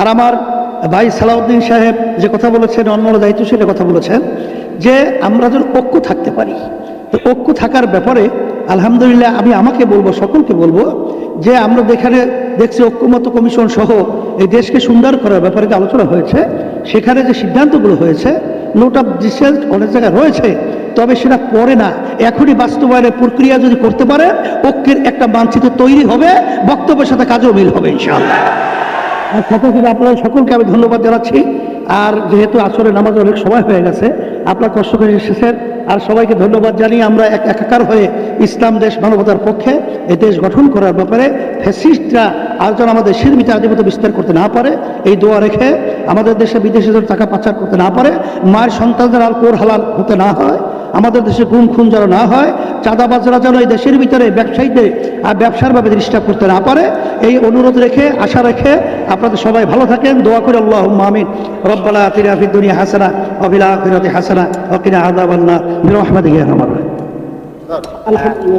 আর আমার ভাই সালাউদ্দিন সাহেব যে কথা বলেছেন অন্য দায়িত্বশীল কথা বলেছেন, যে আমরা যেন ঐক্য থাকতে পারি। তো ঐক্য থাকার ব্যাপারে আলহামদুলিল্লাহ আমি আমাকে বলব, সকলকে বলব, যে আমরা যেখানে দেখছি ঐক্যমত কমিশন সহ এই দেশকে সুন্দর করার ব্যাপারে যে আলোচনা হয়েছে, সেখানে যে সিদ্ধান্তগুলো হয়েছে নোট অফ ডিসেন্ট অনেক জায়গায় রয়েছে, তবে সেটা পরে না। এখনই বাস্তবায়নের প্রক্রিয়া যদি করতে পারে, ঐক্যের একটা মানচিত্র তৈরি হবে, বক্তব্যের সাথে কাজও মিল হবে, ইনশাআল্লাহ। আর সাথে সাথে আপনাদের সকলকে আমি ধন্যবাদ জানাচ্ছি। আর যেহেতু আসরে নামাজ অনেক সময় হয়ে গেছে, আপনার কষ্ট করে এসেছেন। আর সবাইকে ধন্যবাদ জানিয়ে আমরা এক একাকার হয়ে ইসলাম দেশ মানবতার পক্ষে এ দেশ গঠন করার ব্যাপারে ফ্যাসিস্টরা আর যেন আমাদের দেশের ভিতরে আধিপত্য বিস্তার করতে না পারে, এই দোয়া রেখে আমাদের দেশে বিদেশে যেন টাকা পাচার করতে না পারে, মায়ের সন্তানদের আর কোর হালাল হতে না হয়। আমাদের দেশে গুম খুন যেন না হয় চাঁদাবাজরা যেন এই দেশের ভিতরে ব্যবসায়ীদের আর ব্যবসার ভাবে ডিস্টার্ব করতে না পারে এই অনুরোধ রেখে আশা রেখে আপনাদের সবাই ভালো থাকেন দোয়া করে আল্লাহ আমিন। রব্বালা দুনিয়া হাসানা অবিলা হাসানা অকিনা আদাবান্না বিরহমাদ আলহামদুলিল্লাহ।